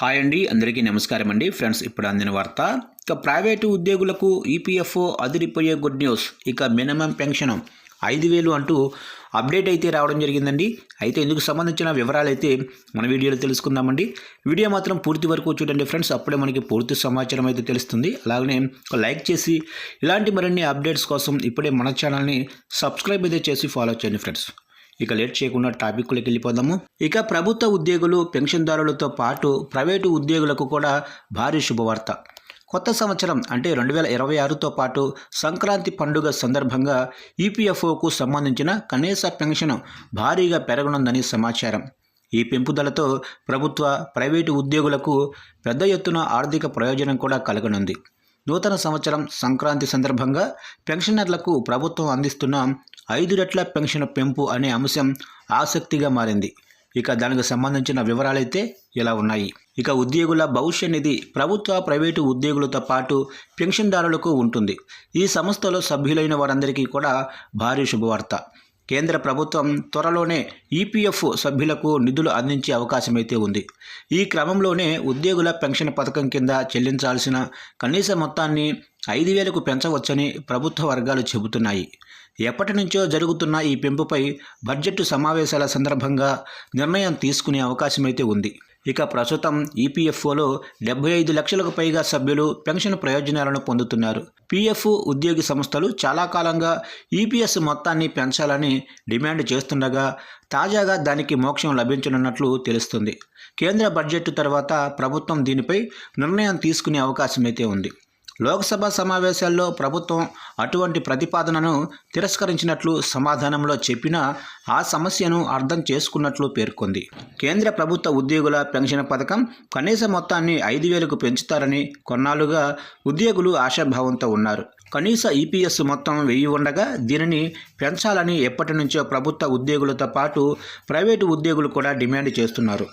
Hi అండి అందరికీ నమస్కారం అండి. ఫ్రెండ్స్ ఇప్పుడు అందిన వార్త. ఇక ప్రైవేటు ఉద్యోగులకు ఈపీఎఫ్ఓ అదిరిపోయే గుడ్ న్యూస్. ఇక మినిమం పెన్షన్ ఐదు వేలు అంటూ అప్డేట్ అయితే రావడం జరిగిందండి. అయితే ఇందుకు సంబంధించిన వివరాలు అయితే మన వీడియోలో తెలుసుకుందామండి. వీడియో మాత్రం పూర్తి వరకు చూడండి ఫ్రెండ్స్. అప్పుడే మనకి పూర్తి సమాచారం అయితే తెలుస్తుంది. అలాగనే లైక్ చేసి ఇలాంటి మరిన్ని అప్డేట్స్ కోసం ఇప్పుడే మన ఛానల్ని సబ్స్క్రైబ్ అయితే చేసి ఫాలో చేయండి ఫ్రెండ్స్. ఇక లేట్ చేయకుండా టాపిక్లోకి వెళ్ళిపోదాము. ఇక ప్రభుత్వ ఉద్యోగులు పెన్షన్దారులతో పాటు ప్రైవేటు ఉద్యోగులకు కూడా భారీ శుభవార్త. కొత్త సంవత్సరం అంటే రెండు వేల ఇరవై ఆరుతో పాటు సంక్రాంతి పండుగ సందర్భంగా ఈపీఎఫ్ఓకు సంబంధించిన కనీస పెన్షన్ భారీగా పెరగనుందని సమాచారం. ఈ పెంపుదలతో ప్రభుత్వ ప్రైవేటు ఉద్యోగులకు పెద్ద ఎత్తున ఆర్థిక ప్రయోజనం కూడా కలగనుంది. నూతన సంవత్సరం సంక్రాంతి సందర్భంగా పెన్షనర్లకు ప్రభుత్వం అందిస్తున్న ఐదు రెట్ల పెన్షన్ పెంపు అనే అంశం ఆసక్తిగా మారింది. ఇక దానికి సంబంధించిన వివరాలైతే ఇలా ఉన్నాయి. ఇక ఉద్యోగుల భవిష్య నిధి ప్రభుత్వ ప్రైవేటు ఉద్యోగులతో పాటు పెన్షన్దారులకు ఉంటుంది. ఈ సంస్థలో సభ్యులైన వారందరికీ కూడా భారీ శుభవార్త. కేంద్ర ప్రభుత్వం త్వరలోనే ఈపీఎఫ్ సభ్యులకు నిధులు అందించే అవకాశమైతే ఉంది. ఈ క్రమంలోనే ఉద్యోగుల పెన్షన్ పథకం కింద చెల్లించాల్సిన కనీస మొత్తాన్ని ఐదు వేలకు పెంచవచ్చని ప్రభుత్వ వర్గాలు చెబుతున్నాయి. ఎప్పటి నుంచో జరుగుతున్న ఈ పెంపుపై బడ్జెట్ సమావేశాల సందర్భంగా నిర్ణయం తీసుకునే అవకాశమైతే ఉంది. ఇక ప్రస్తుతం ఈపీఎఫ్ఓలో డెబ్బై ఐదు లక్షలకు పైగా సభ్యులు పెన్షన్ ప్రయోజనాలను పొందుతున్నారు. పీఎఫ్ ఉద్యోగి సంస్థలు చాలా కాలంగా ఈపీఎస్ మొత్తాన్ని పెంచాలని డిమాండ్ చేస్తుండగా తాజాగా దానికి మోక్షం లభించనున్నట్లు తెలుస్తుంది. కేంద్ర బడ్జెట్ తర్వాత ప్రభుత్వం దీనిపై నిర్ణయం తీసుకునే అవకాశమైతే ఉంది. లోక్సభ సమావేశాల్లో ప్రభుత్వం అటువంటి ప్రతిపాదనను తిరస్కరించినట్లు సమాధానంలో చెప్పినా ఆ సమస్యను అర్థం చేసుకున్నట్లు పేర్కొంది. కేంద్ర ప్రభుత్వ ఉద్యోగుల పెన్షన్ పథకం కనీస మొత్తాన్ని ఐదు వేలకు పెంచుతారని కొన్నాళ్ళుగా ఉద్యోగులు ఆశాభావంతో ఉన్నారు. కనీస ఈపీఎస్ మొత్తం వెయ్యి ఉండగా దీనిని పెంచాలని ఎప్పటి నుంచో ప్రభుత్వ ఉద్యోగులతో పాటు ప్రైవేటు ఉద్యోగులు కూడా డిమాండ్ చేస్తున్నారు.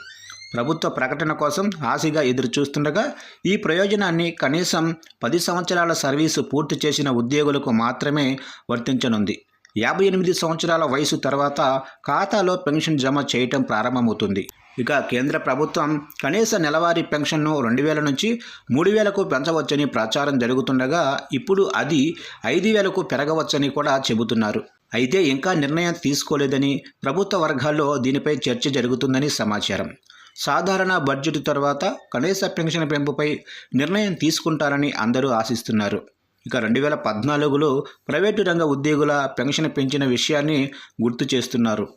ప్రభుత్వ ప్రకటన కోసం ఆశగా ఎదురుచూస్తుండగా ఈ ప్రయోజనాన్ని కనీసం పది సంవత్సరాల సర్వీసు పూర్తి చేసిన ఉద్యోగులకు మాత్రమే వర్తించనుంది. యాభై ఎనిమిది సంవత్సరాల వయసు తర్వాత ఖాతాలో పెన్షన్ జమ చేయటం ప్రారంభమవుతుంది. ఇక కేంద్ర ప్రభుత్వం కనీస నెలవారీ పెన్షన్ను రెండు వేల నుంచి మూడు వేలకు పెంచవచ్చని ప్రచారం జరుగుతుండగా ఇప్పుడు అది ఐదు వేలకు పెరగవచ్చని కూడా చెబుతున్నారు. అయితే ఇంకా నిర్ణయం తీసుకోలేదని ప్రభుత్వ వర్గాల్లో దీనిపై చర్చ జరుగుతుందని సమాచారం. సాధారణ బడ్జెట్ తర్వాత కనీస పెన్షన్ పెంపుపై నిర్ణయం తీసుకుంటారని అందరూ ఆశిస్తున్నారు. ఇక రెండు వేల పద్నాలుగులో ప్రైవేటు రంగ ఉద్యోగుల పెన్షన్ పెంచిన విషయాన్ని గుర్తు చేస్తున్నారు.